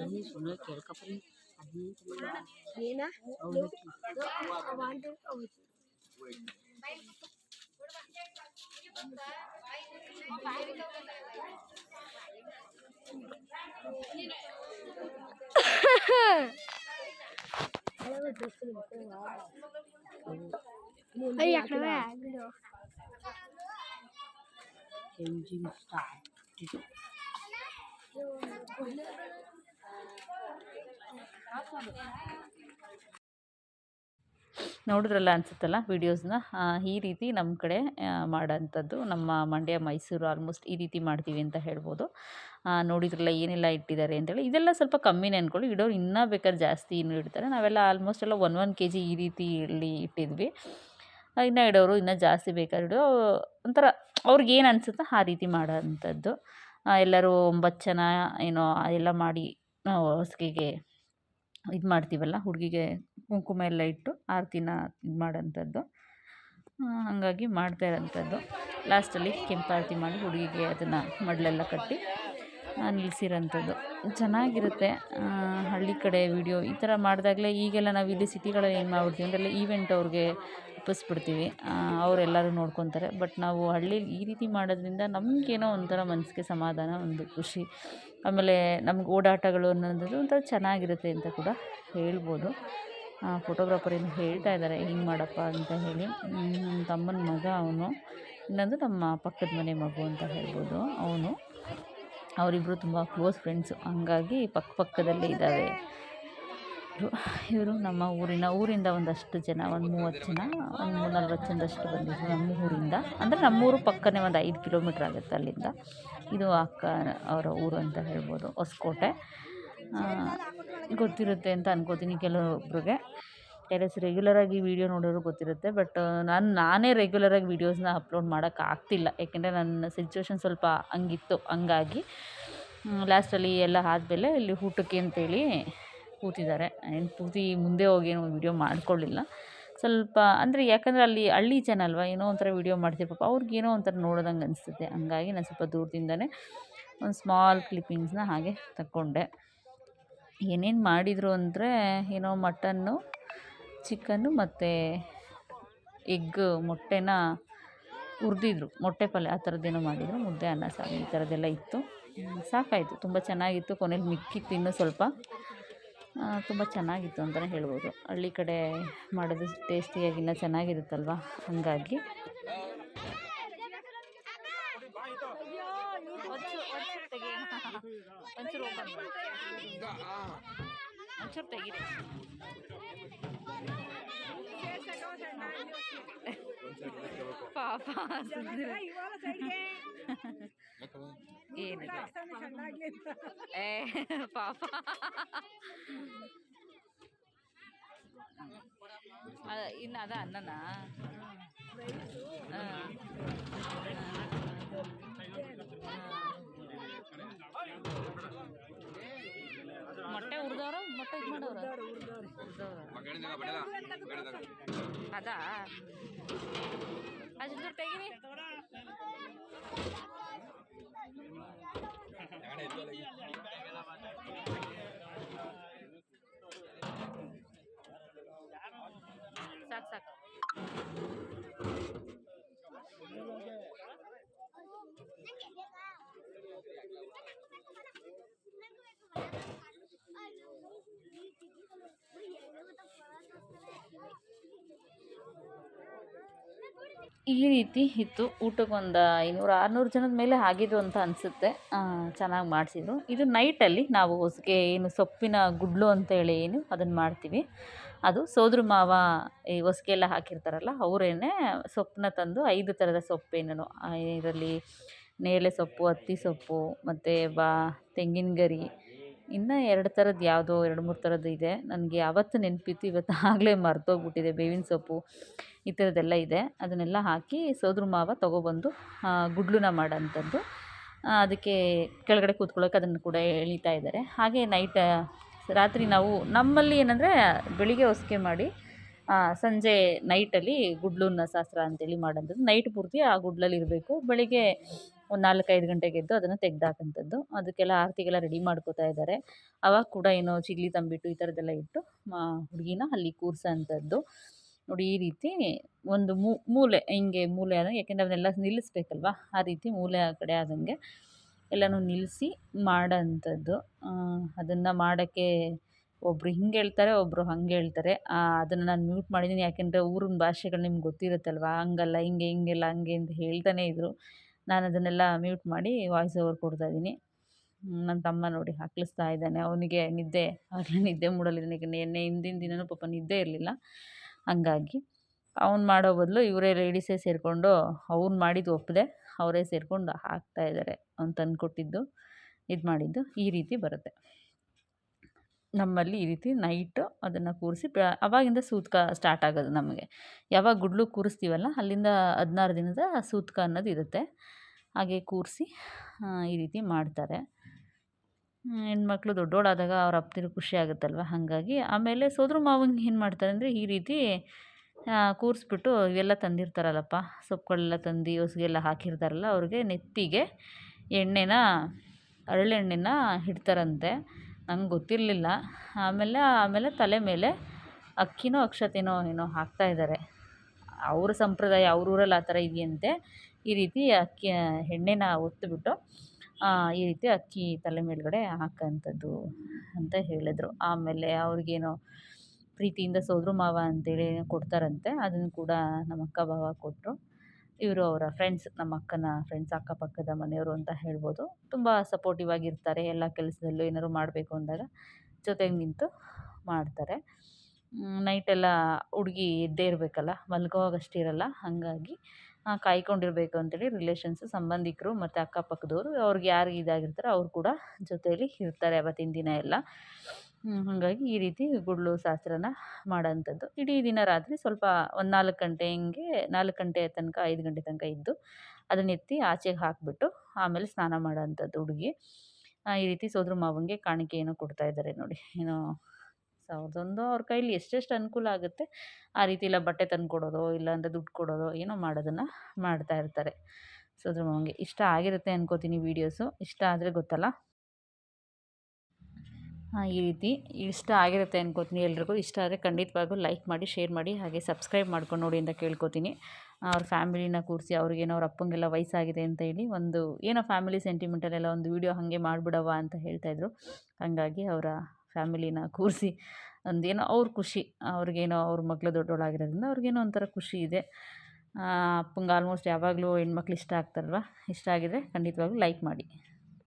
అన్నీ సున్నా కెరకపరి అన్నీ ఏనా Thank you. I yak na ba gulo. Engine start. Thank you. ನೋಡಿದ್ರಲ್ಲ ಅನಿಸುತ್ತಲ್ಲ ವೀಡಿಯೋಸ್ನ? ಈ ರೀತಿ ನಮ್ಮ ಕಡೆ ಮಾಡೋಂಥದ್ದು. ನಮ್ಮ ಮಂಡ್ಯ, ಮೈಸೂರು ಆಲ್ಮೋಸ್ಟ್ ಈ ರೀತಿ ಮಾಡ್ತೀವಿ ಅಂತ ಹೇಳ್ಬೋದು. ನೋಡಿದ್ರಲ್ಲ ಏನೆಲ್ಲ ಇಟ್ಟಿದ್ದಾರೆ ಅಂತೇಳಿ ಇದೆಲ್ಲ ಸ್ವಲ್ಪ ಕಮ್ಮಿನೇ ಅಂದ್ಕೊಳ್ಳಿ ಇಡೋರು ಇನ್ನೂ ಬೇಕಾದ್ರೆ ಜಾಸ್ತಿ ಇನ್ನೂ ಇಡ್ತಾರೆ. ನಾವೆಲ್ಲ ಆಲ್ಮೋಸ್ಟ್ ಎಲ್ಲ ಒನ್ ಒನ್ ಕೆ ಜಿ ಈ ರೀತಿ ಇಲ್ಲಿ ಇಟ್ಟಿದ್ವಿ ಇನ್ನೂ ಇಡೋರು ಇನ್ನೂ ಜಾಸ್ತಿ ಬೇಕಾದ್ರೆ ಇಡೋ, ಒಂಥರ ಅವ್ರಿಗೆ ಏನು ಅನಿಸುತ್ತೋ ಆ ರೀತಿ ಮಾಡೋ ಅಂಥದ್ದು ಎಲ್ಲರೂ ಒಂಬತ್ತು ಜನ ಏನೋ ಎಲ್ಲ ಮಾಡಿ ನಾವು ಇದು ಮಾಡ್ತೀವಲ್ಲ ಹುಡುಗಿಗೆ ಕುಂಕುಮ ಎಲ್ಲ ಇಟ್ಟು ಆರತಿನ ಇದು ಮಾಡೋಂಥದ್ದು ಹಾಗಾಗಿ ಮಾಡ್ತಾ ಇರೋಂಥದ್ದು. ಲಾಸ್ಟಲ್ಲಿ ಕೆಂಪಾರತಿ ಮಾಡಿ ಹುಡುಗಿಗೆ ಅದನ್ನು ಮಡಲೆಲ್ಲ ಕಟ್ಟಿ ನಿಲ್ಲಿಸಿರೋಂಥದ್ದು ಚೆನ್ನಾಗಿರುತ್ತೆ. ಹಳ್ಳಿ ಕಡೆ ವಿಡಿಯೋ ಈ ಥರ ಮಾಡಿದಾಗಲೇ ಈಗೆಲ್ಲ ನಾವು ಇಲ್ಲಿ ಸಿಟಿಗಳಲ್ಲಿ ಏನು ಮಾಡ್ಬಿಡ್ತೀವಿ ಅಂದರೆ ಈವೆಂಟ್ ಅವ್ರಿಗೆ ಒಪ್ಪಿಸ್ಬಿಡ್ತೀವಿ. ಅವರೆಲ್ಲರೂ ನೋಡ್ಕೊತಾರೆ. ಬಟ್ ನಾವು ಹಳ್ಳಿ ಈ ರೀತಿ ಮಾಡೋದ್ರಿಂದ ನಮಗೇನೋ ಒಂಥರ ಮನಸ್ಸಿಗೆ ಸಮಾಧಾನ, ಒಂದು ಖುಷಿ. ಆಮೇಲೆ ನಮ್ಗೆ ಓಡಾಟಗಳು ಅನ್ನೋದು ಒಂಥರ ಚೆನ್ನಾಗಿರುತ್ತೆ ಅಂತ ಕೂಡ ಹೇಳ್ಬೋದು. ಫೋಟೋಗ್ರಾಫರ್ ಏನು ಹೇಳ್ತಾ ಇದ್ದಾರೆ, ಹಿಂಗೆ ಮಾಡಪ್ಪ ಅಂತ ಹೇಳಿ. ನಮ್ಮ ತಮ್ಮನ ಮಗ ಅವನು, ಇನ್ನೊಂದು ನಮ್ಮ ಪಕ್ಕದ ಮನೆ ಮಗು ಅಂತ ಹೇಳ್ಬೋದು ಅವನು. ಅವರಿಬ್ಬರು ತುಂಬ ಕ್ಲೋಸ್ ಫ್ರೆಂಡ್ಸು ಹಂಗಾಗಿ ಪಕ್ಕ ಪಕ್ಕದಲ್ಲೇ ಇದ್ದಾವೆ ಇವರು ಇವರು ನಮ್ಮ ಊರಿನ, ಊರಿಂದ ಒಂದಷ್ಟು ಜನ, ಒಂದು ಮೂವತ್ತು ಜನ, ಒಂದು ಮೂರು ನಲ್ವತ್ತು ಜನದಷ್ಟು ಬಂದಿದ್ರು ನಮ್ಮ ಊರಿಂದ. ಅಂದರೆ ನಮ್ಮೂರು ಪಕ್ಕನೇ ಒಂದು ಐದು ಕಿಲೋಮೀಟ್ರ್ ಆಗುತ್ತೆ ಅಲ್ಲಿಂದ. ಇದು ಅಕ್ಕ ಅವರ ಊರು ಅಂತ ಹೇಳ್ಬೋದು ಹೊಸಕೋಟೆ. ಗೊತ್ತಿರುತ್ತೆ ಅಂತ ಅನ್ಕೋತೀನಿ ಕೆಲವೊಬ್ರಿಗೆ. ಕೆಲಸ ರೆಗ್ಯುಲರಾಗಿ ವೀಡಿಯೋ ನೋಡೋರು ಗೊತ್ತಿರುತ್ತೆ ಬಟ್ ನಾನು, ನಾನೇ ರೆಗ್ಯುಲರಾಗಿ ವೀಡಿಯೋಸ್ನ ಅಪ್ಲೋಡ್ ಮಾಡೋಕ್ಕಾಗ್ತಿಲ್ಲ ಏಕೆಂದರೆ ನನ್ನ ಸಿಚುವೇಶನ್ ಸ್ವಲ್ಪ ಹಂಗಿತ್ತು, ಹಂಗಾಗಿ ಲಾಸ್ಟಲ್ಲಿ ಎಲ್ಲ ಆದಮೇಲೆ ಇಲ್ಲಿ ಊಟಕ್ಕೆ ಅಂತೇಳಿ ಕೂತಿದ್ದಾರೆ. ಏನು ಪೂರ್ತಿ ಮುಂದೆ ಹೋಗಿ ಏನು ವೀಡಿಯೋ ಮಾಡ್ಕೊಳ್ಳಿಲ್ಲ ಸ್ವಲ್ಪ, ಅಂದರೆ ಯಾಕಂದರೆ ಅಲ್ಲಿ ಹಳ್ಳಿ ಜನ ಅಲ್ವಾ, ಏನೋ ಒಂಥರ ವೀಡಿಯೋ ಮಾಡ್ತೀವಿ ಪಾಪ ಅವ್ರಿಗೆ ಏನೋ ಒಂಥರ ನೋಡ್ದಂಗೆ ಅನಿಸುತ್ತೆ. ಹಂಗಾಗಿ ನಾನು ಸ್ವಲ್ಪ ದೂರದಿಂದನೇ ಒಂದು ಸ್ಮಾಲ್ ಕ್ಲಿಪ್ಪಿಂಗ್ಸ್ನ ಹಾಗೆ ತಗೊಂಡೆ ಏನೇನು ಮಾಡಿದರು ಅಂದರೆ ಏನೋ ಮಟನ್ನು, ಚಿಕನ್ನು ಮತ್ತು ಎಗ್ ಮೊಟ್ಟೆನ ಹುರಿದಿದ್ರು. ಮೊಟ್ಟೆ ಪಲ್ಯ ಆ ಥರದ್ದೇನೋ ಮಾಡಿದರು. ಮುದ್ದೆ, ಅನ್ನ, ಸಾರು ಈ ಥರದ್ದೆಲ್ಲ ಇತ್ತು. ಸಾಕಾಯಿತು. ತುಂಬ ಚೆನ್ನಾಗಿತ್ತು. ಕೊನೆಯಲ್ಲಿ ಮಿಕ್ಕಿತ್ತು ಇನ್ನೂ ಸ್ವಲ್ಪ. ತುಂಬ ಚೆನ್ನಾಗಿತ್ತು ಅಂತಲೇ ಹೇಳ್ಬೋದು. ಹಳ್ಳಿ ಕಡೆ ಮಾಡೋದು ಟೇಸ್ಟಿಯಾಗಿ ಚೆನ್ನಾಗಿರುತ್ತಲ್ವ? ಹಾಗಾಗಿ. ಪಾಪ ಸುಮ್ನಿರು. ಏನಿಲ್ಲ ಏ ಪಾಪ ಅದ ಇನ್ನು ಅದ ಅನ್ನನಾ ಹಾಂ ಮೊಟ್ಟೆ ಹುರಿದವ್ರ ಮೊಟ್ಟೆ ಇದು ಮಾಡೋರು. ಅದಾ? ಅಷ್ಟು ತೆಗೀರಿ. ಸಾಕು ಸಾಕು. ಈ ರೀತಿ ಇತ್ತು. ಊಟಕ್ಕೆ ಒಂದು ಐನೂರು, ಆರುನೂರು ಜನದ ಮೇಲೆ ಆಗಿದ್ದು ಅಂತ ಅನಿಸುತ್ತೆ. ಚೆನ್ನಾಗಿ ಮಾಡಿಸಿದ್ರು. ಇದು ನೈಟಲ್ಲಿ ನಾವು ಹೊಸಗೆ ಏನು ಸೊಪ್ಪಿನ ಗುಡ್ಲು ಅಂತೇಳಿ ಏನು ಅದನ್ನು ಮಾಡ್ತೀವಿ. ಅದು ಸೋದ್ರ ಮಾವ ಈ ಹೊಸ್ಗೆ ಎಲ್ಲ ಹಾಕಿರ್ತಾರಲ್ಲ, ಅವರೇನೆ ಸೊಪ್ಪನ್ನ ತಂದು ಐದು ಥರದ ಸೊಪ್ಪೇನೋ ಇದರಲ್ಲಿ, ನೇರಳೆ ಸೊಪ್ಪು, ಹತ್ತಿ ಸೊಪ್ಪು, ಮತ್ತು ಬಾ, ತೆಂಗಿನ ಗರಿ ಇನ್ನು ಎರಡು ಥರದ್ದು ಯಾವುದೋ, ಎರಡು ಮೂರು ಥರದ್ದು ಇದೆ. ನನಗೆ ಆವತ್ತು ನೆನಪಿತ್ತು, ಇವತ್ತು ಆಗಲೇ ಮರ್ತೋಗ್ಬಿಟ್ಟಿದೆ ಬೇವಿನ ಸೊಪ್ಪು. ಈ ಥರದ್ದೆಲ್ಲ ಇದೆ. ಅದನ್ನೆಲ್ಲ ಹಾಕಿ ಸೋದ್ರ ಮಾವ ತೊಗೊಬಂದು ಗುಡ್ಲನ್ನ ಮಾಡೋಂಥದ್ದು ಅದಕ್ಕೆ ಕೆಳಗಡೆ ಕೂತ್ಕೊಳ್ಳೋಕೆ ಅದನ್ನು ಕೂಡ ಎಳೀತಾ ಇದ್ದಾರೆ. ಹಾಗೆ ನೈಟ್ ರಾತ್ರಿ ನಾವು, ನಮ್ಮಲ್ಲಿ ಏನಂದರೆ ಬೆಳಿಗ್ಗೆ ಹೊಸಿಗೆ ಮಾಡಿ ಸಂಜೆ ನೈಟಲ್ಲಿ ಗುಡ್ಲನ್ನ ಶಾಸ್ತ್ರ ಅಂತೇಳಿ ಮಾಡೋಂಥದ್ದು ನೈಟ್ ಪೂರ್ತಿ ಆ ಗುಡ್ಲಲ್ಲಿ ಇರಬೇಕು. ಬೆಳಿಗ್ಗೆ ಒಂದು ನಾಲ್ಕೈದು ಗಂಟೆಗೆ ಎದ್ದು ಅದನ್ನು ತೆಗ್ದಾಕಂಥದ್ದು. ಅದಕ್ಕೆಲ್ಲ ಆರತಿಗೆಲ್ಲ ರೆಡಿ ಮಾಡ್ಕೋತಾ ಇದ್ದಾರೆ. ಅವಾಗ ಕೂಡ ಏನೋ ಚಿಗ್ಲಿ ತಂಬಿಟ್ಟು ಈ ಥರದ್ದೆಲ್ಲ ಇಟ್ಟು ಹುಡುಗಿನ ಅಲ್ಲಿ ಕೂರ್ಸೋಂಥದ್ದು. ನೋಡಿ ಈ ರೀತಿ ಒಂದು ಮೂಲೆ, ಹಿಂಗೆ ಮೂಲೆ ಆದಂಗೆ, ಯಾಕೆಂದರೆ ಅವನ್ನೆಲ್ಲ ನಿಲ್ಲಿಸ್ಬೇಕಲ್ವಾ? ಆ ರೀತಿ ಮೂಲೆ ಆ ಕಡೆ ಆದಂಗೆ ಎಲ್ಲನೂ ನಿಲ್ಲಿಸಿ ಮಾಡೋಂಥದ್ದು. ಅದನ್ನು ಮಾಡೋಕ್ಕೆ ಒಬ್ಬರು ಹಿಂಗೆ ಹೇಳ್ತಾರೆ ಒಬ್ಬರು ಹಂಗೆ ಹೇಳ್ತಾರೆ. ಅದನ್ನು ನಾನು ಮ್ಯೂಟ್ ಮಾಡಿದ್ದೀನಿ ಯಾಕೆಂದರೆ ಊರಿನ ಭಾಷೆಗಳು ನಿಮ್ಗೆ ಗೊತ್ತಿರುತ್ತಲ್ವ? ಹಂಗಲ್ಲ, ಹಿಂಗೆ, ಹಿಂಗೆಲ್ಲ ಹಂಗೆ ಅಂತ ಹೇಳ್ತಾನೆ ಇದ್ದರು ನಾನು ಅದನ್ನೆಲ್ಲ ಮ್ಯೂಟ್ ಮಾಡಿ ವಾಯ್ಸ್ ಓವರ್ ಕೊಡ್ತಾ ಇದ್ದೀನಿ. ನನ್ನ ತಮ್ಮ ನೋಡಿ ಹಾಕ್ಲಿಸ್ತಾ ಇದ್ದಾನೆ. ಅವನಿಗೆ ನಿದ್ದೆ ಆಗಲಿ ನಿದ್ದೆ ಮೂಡಲಿದ್ದಾನೆ ಈಗ ನಿನ್ನೆ ಹಿಂದಿನ ದಿನವೂ ಪಾಪ ನಿದ್ದೆ ಇರಲಿಲ್ಲ. ಹಂಗಾಗಿ ಅವ್ನು ಮಾಡೋ ಬದಲು ಇವರೇ ಲೇಡೀಸೇ ಸೇರಿಕೊಂಡು ಅವ್ನು ಮಾಡಿದ್ದು ಒಪ್ಪದೆ ಅವರೇ ಸೇರಿಕೊಂಡು ಹಾಕ್ತಾಯಿದ್ದಾರೆ ಅವ್ನು ತಂದುಕೊಟ್ಟಿದ್ದು ಇದು ಮಾಡಿದ್ದು ಈ ರೀತಿ ಬರುತ್ತೆ. ನಮ್ಮಲ್ಲಿ ಈ ರೀತಿ ನೈಟು ಅದನ್ನು ಕೂರಿಸಿ ಅವಾಗಿಂದ ಆವಾಗಿಂದ ಸೂತಕ ಸ್ಟಾರ್ಟ್ ಆಗೋದು ನಮಗೆ. ಯಾವಾಗ ಗುಡ್ಲು ಕೂರಿಸ್ತೀವಲ್ಲ, ಅಲ್ಲಿಂದ ಹದಿನಾರು ದಿನದ ಸೂತಕ ಅನ್ನೋದು ಇರುತ್ತೆ. ಹಾಗೆ ಕೂರಿಸಿ ಈ ರೀತಿ ಮಾಡ್ತಾರೆ. ಹೆಣ್ಮಕ್ಳು ದೊಡ್ಡೋಳಾದಾಗ ಅವ್ರ ಅಪ್ತಿರು ಖುಷಿ ಆಗುತ್ತಲ್ವ? ಹಾಗಾಗಿ ಆಮೇಲೆ ಸೋದ್ರ ಮಾವಂಗೆ ಏನು ಮಾಡ್ತಾರೆ ಅಂದರೆ ಈ ರೀತಿ ಕೂರಿಸ್ಬಿಟ್ಟು ಇವೆಲ್ಲ ತಂದಿರ್ತಾರಲ್ಲಪ್ಪ. ಸೊಪ್ಪುಗಳೆಲ್ಲ ತಂದು ಹೊಸಗೆಲ್ಲ ಹಾಕಿರ್ತಾರಲ್ಲ, ಅವ್ರಿಗೆ ನೆತ್ತಿಗೆ ಎಣ್ಣೆನ, ಅರಳೆಣ್ಣೆನ ಇಡ್ತಾರಂತೆ ನಂಗೆ ಗೊತ್ತಿರಲಿಲ್ಲ. ಆಮೇಲೆ ಆಮೇಲೆ ತಲೆ ಮೇಲೆ ಅಕ್ಕಿನೋ, ಅಕ್ಷತೆನೋ ಏನೋ ಹಾಕ್ತಾ ಇದ್ದಾರೆ. ಅವ್ರ ಸಂಪ್ರದಾಯ, ಅವ್ರ ಊರಲ್ಲಿ ಆ ಥರ ಇದೆಯಂತೆ. ಈ ರೀತಿ ಅಕ್ಕಿ, ಎಣ್ಣೆನ ಒತ್ತುಬಿಟ್ಟು ಈ ರೀತಿ ಅಕ್ಕಿ ತಲೆ ಮೇಲುಗಡೆ ಹಾಕೋಂಥದ್ದು ಅಂತ ಹೇಳಿದ್ರು. ಆಮೇಲೆ ಅವ್ರಿಗೇನೋ ಪ್ರೀತಿಯಿಂದ ಸೋದ್ರ ಮಾವ ಅಂತೇಳಿ ಕೊಡ್ತಾರಂತೆ. ಅದನ್ನು ಕೂಡ ನಮ್ಮ ಅಕ್ಕ ಭಾವ ಕೊಟ್ಟರು. ಇವರು ಅವರ ಫ್ರೆಂಡ್ಸ್, ನಮ್ಮ ಅಕ್ಕನ ಫ್ರೆಂಡ್ಸ್ ಅಕ್ಕಪಕ್ಕದ ಮನೆಯವರು ಅಂತ ಹೇಳ್ಬೋದು. ತುಂಬ ಸಪೋರ್ಟಿವ್ ಆಗಿರ್ತಾರೆ, ಎಲ್ಲ ಕೆಲಸದಲ್ಲೂ ಏನಾದ್ರು ಮಾಡಬೇಕು ಅಂದಾಗ ಜೊತೆಗೆ ನಿಂತು ಮಾಡ್ತಾರೆ. ನೈಟೆಲ್ಲ ಹುಡುಗಿ ಇದ್ದೇ ಇರಬೇಕಲ್ಲ ಮಲ್ಗೋವಾಗ ಅಷ್ಟು ಇರಲ್ಲ, ಹಾಗಾಗಿ ಕಾಯ್ಕೊಂಡಿರಬೇಕು ಅಂತೇಳಿ ರಿಲೇಷನ್ಸು ಸಂಬಂಧಿಕರು ಮತ್ತು ಅಕ್ಕಪಕ್ಕದವರು, ಅವ್ರಿಗೆ ಯಾರು ಇದಾಗಿರ್ತಾರೋ ಅವ್ರು ಕೂಡ ಜೊತೆಯಲ್ಲಿ ಇರ್ತಾರೆ ಅವತ್ತಿನ ದಿನ ಎಲ್ಲ. ಹಾಗಾಗಿ ಈ ರೀತಿ ಗುಡ್ಲು ಶಾಸ್ತ್ರನ ಮಾಡೋಂಥದ್ದು. ಇಡೀ ದಿನ ರಾತ್ರಿ ಸ್ವಲ್ಪ ಒಂದು ನಾಲ್ಕು ಗಂಟೆ ಹಿಂಗೆ, ನಾಲ್ಕು ಗಂಟೆ ತನಕ, ಐದು ಗಂಟೆ ತನಕ ಇದ್ದು ಅದನ್ನ ಎತ್ತಿ ಆಚೆಗೆ ಹಾಕಿಬಿಟ್ಟು ಆಮೇಲೆ ಸ್ನಾನ ಮಾಡೋಂಥದ್ದು ಹುಡುಗಿ. ಈ ರೀತಿ ಸೋದ್ರ ಮಾವನಿಗೆ ಕಾಣಿಕೆ ಏನೋ ಕೊಡ್ತಾ ಇದ್ದಾರೆ ನೋಡಿ. ಏನೋ ಸಾವಿರದೊಂದು ಅವ್ರ ಕೈಲಿ ಎಷ್ಟೆಷ್ಟು ಅನುಕೂಲ ಆಗುತ್ತೆ, ಆ ರೀತಿ ಇಲ್ಲ ಬಟ್ಟೆ ತಂದು ಕೊಡೋದೋ ಇಲ್ಲಾಂದರೆ ದುಡ್ಡು ಕೊಡೋದು, ಏನೋ ಮಾಡೋದನ್ನು ಮಾಡ್ತಾ ಇರ್ತಾರೆ. ಸೋದ್ರ ಮಾವನಿಗೆ ಇಷ್ಟ ಆಗಿರುತ್ತೆ ಅನ್ಕೋತೀನಿ ವೀಡಿಯೋಸು ಇಷ್ಟ ಆದರೆ ಗೊತ್ತಲ್ಲ? ಈ ರೀತಿ ಇಷ್ಟ ಆಗಿರುತ್ತೆ ಅನ್ಕೋತೀನಿ ಎಲ್ರಿಗೂ. ಇಷ್ಟ ಆದರೆ ಖಂಡಿತವಾಗೂ ಲೈಕ್ ಮಾಡಿ ಶೇರ್ ಮಾಡಿ, ಹಾಗೆ ಸಬ್ಸ್ಕ್ರೈಬ್ ಮಾಡ್ಕೊಂಡು ನೋಡಿ ಅಂತ ಕೇಳ್ಕೊತೀನಿ. ಅವ್ರ ಫ್ಯಾಮಿಲಿನ ಕೂರಿಸಿ ಅವ್ರಿಗೇನೋ ಅವ್ರ ಅಪ್ಪಂಗೆಲ್ಲ ವಯಸ್ಸಾಗಿದೆ ಅಂತ ಹೇಳಿ ಒಂದು, ಏನೋ ಫ್ಯಾಮಿಲಿ ಸೆಂಟಿಮೆಂಟಲ್ಲೆಲ್ಲ ಒಂದು ವೀಡಿಯೋ ಹಾಗೆ ಮಾಡಿಬಿಡವ ಅಂತ ಹೇಳ್ತಾಯಿದ್ರು ಹಾಗಾಗಿ ಅವರ ಫ್ಯಾಮಿಲಿನ ಕೂರಿಸಿ ಒಂದೇನೋ ಅವ್ರ ಖುಷಿ, ಅವ್ರಿಗೇನೋ ಅವ್ರ ಮಗಳು ದೊಡ್ಡವಳಾಗಿರೋದ್ರಿಂದ ಅವ್ರಿಗೇನೋ ಒಂಥರ ಖುಷಿ ಇದೆ. ಅಪ್ಪಂಗೆ ಆಲ್ಮೋಸ್ಟ್ ಯಾವಾಗಲೂ ಹೆಣ್ಮಕ್ಳು ಇಷ್ಟ ಆಗ್ತಾರಲ್ವ? ಇಷ್ಟ ಆಗಿದರೆ ಖಂಡಿತವಾಗ್ಲೂ ಲೈಕ್ ಮಾಡಿ.